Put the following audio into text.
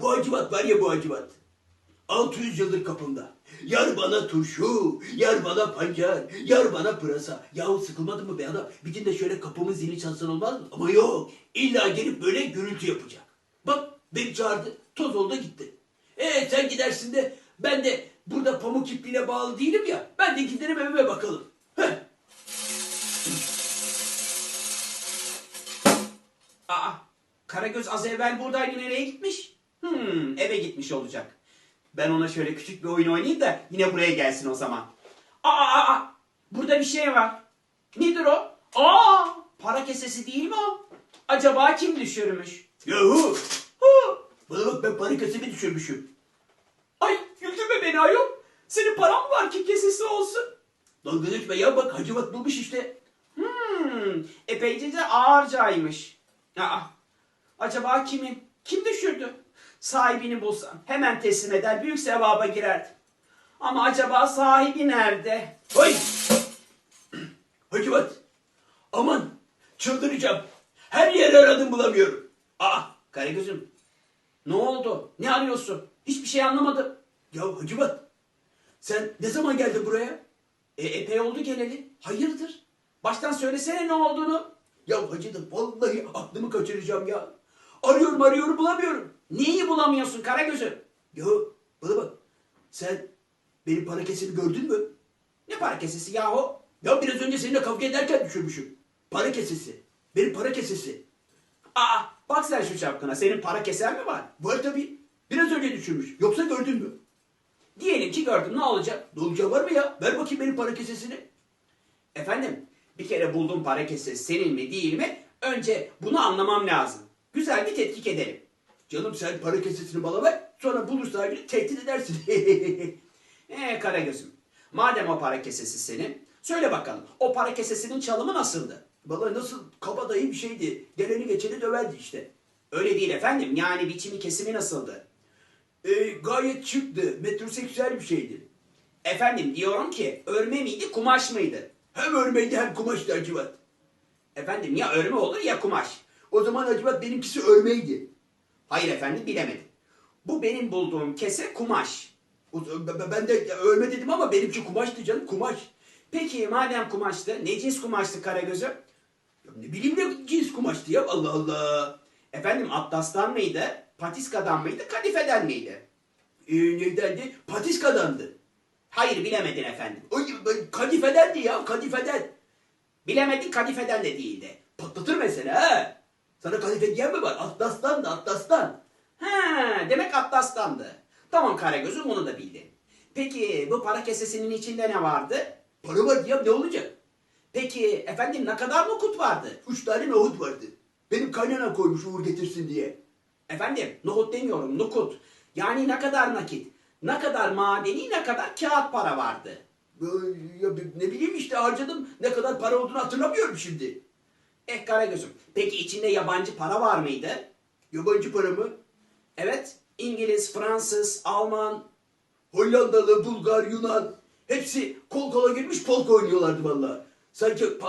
Bu Hacivat var ya bu Hacivat. 600 yıldır kapımda. Yar bana turşu, yar bana pancar, yar bana pırasa. Yahu sıkılmadın mı be adam? Bir gün de şöyle kapımın zili çalsan olmaz mı? Ama yok. İlla gelip böyle gürültü yapacak. Bak beni çağırdı. Toz oldu gitti. E sen gidersin de ben de burada pamuk ipliğine bağlı değilim ya. Ben de giderim evime bakalım. Heh. Aa, Karagöz az evvel buradaydı nereye gitmiş? Hmm, eve gitmiş olacak. Ben ona şöyle küçük bir oyun oynayayım da yine buraya gelsin o zaman. Aa, aa, aa, burada bir şey var. Nedir o? Aa, para kesesi değil mi o? Acaba kim düşürmüş? Yahu! Hı, Bana bak ben para kasemi düşürmüşüm. ay güldürme beni ayol. Senin paran mı var ki kesesi olsun? Dalga geçme ya bak Hacivat bulmuş işte. Hmm, epeyce de ağırcaymış. Aa, acaba kimin? Kim düşürdü? Sahibini bulsam hemen teslim eder büyük sevaba girerdi. Ama acaba sahibi nerede? Hay! Hacivat! Aman! Çıldıracağım. Her yeri aradım bulamıyorum. Aa, Karagöz'üm. Ne oldu? Ne arıyorsun? Hiçbir şey anlamadım. Ya Hacivat! Sen ne zaman geldin buraya? E, epey oldu geleli. Hayırdır? Baştan söylesene ne olduğunu. Ya Hacı'da vallahi aklımı kaçıracağım ya. Arıyorum arıyorum bulamıyorum. Neyi bulamıyorsun Karagöz'üm? Ya bana bak. Sen benim para kesemi gördün mü? Ne para kesesi yahu? Ya biraz önce seninle kavga ederken düşürmüşüm. Para kesesi. Benim para kesesi. Aa, bak sen şu çapkına. Senin para kesen mi var? Var tabii. Biraz önce düşürmüş. Yoksa gördün mü? Diyelim ki gördüm ne olacak? Ne olacağı var mı ya? Ver bakayım benim para kesesini. Efendim bir kere bulduğum para kesesi senin mi değil mi? Önce bunu anlamam lazım. Güzel bir tetkik edelim. Canım sen para kesesini bana ver. Sonra bulur sahibini tehdit edersin. Ee Karagöz'üm madem o para kesesi senin söyle bakalım o para kesesinin çalımı nasıldı? Valla nasıl kabadayı bir şeydi. Geleni geçeni döverdi işte. Öyle değil efendim yani biçimi kesimi nasıldı? Ee, gayet şıktı. Metroseksüel bir şeydi. Efendim diyorum ki örme miydi kumaş mıydı? Hem örmeydi hem kumaştı Hacivat. Efendim ya örme olur ya kumaş. O zaman Hacivat benimkisi örmeydi. Hayır efendim bilemedim. Bu benim bulduğum kese kumaş. O, ben- de örme dedim ama benimki kumaştı canım kumaş. Peki madem kumaştı ne cins kumaştı Karagöz'üm? Ya ne bileyim ne cins kumaştı ya Allah Allah. Efendim atlastan mıydı? Patiskadan mıydı? Kadifeden miydi? Ee, neydendi? Patiskadandı. Hayır bilemedin efendim. Kadifedendi ya kadifeden. Bilemedin kadifeden de değildi. Patlatır mesela ha. Sana kadife diyen mi var? Atlas'tan da Atlas'tan. Ha, demek atlastandı. Tamam Karagöz'üm onu da bildin. Peki bu para kesesinin içinde ne vardı? Para var ya ne olacak? Peki efendim ne kadar nokut vardı? Üç tane nohut vardı. Benim kaynanam koymuş uğur getirsin diye. Efendim nohut demiyorum nokut. Yani ne kadar nakit? Ne kadar madeni ne kadar kağıt para vardı? Ya ne bileyim işte harcadım. Ne kadar para olduğunu hatırlamıyorum şimdi. Eh Karagöz'üm peki içinde yabancı para var mıydı? Yabancı para mı? Evet İngiliz, Fransız, Alman. Hollandalı, Bulgar, Yunan. Hepsi kol kola girmiş polka oynuyorlardı vallahi. Sanki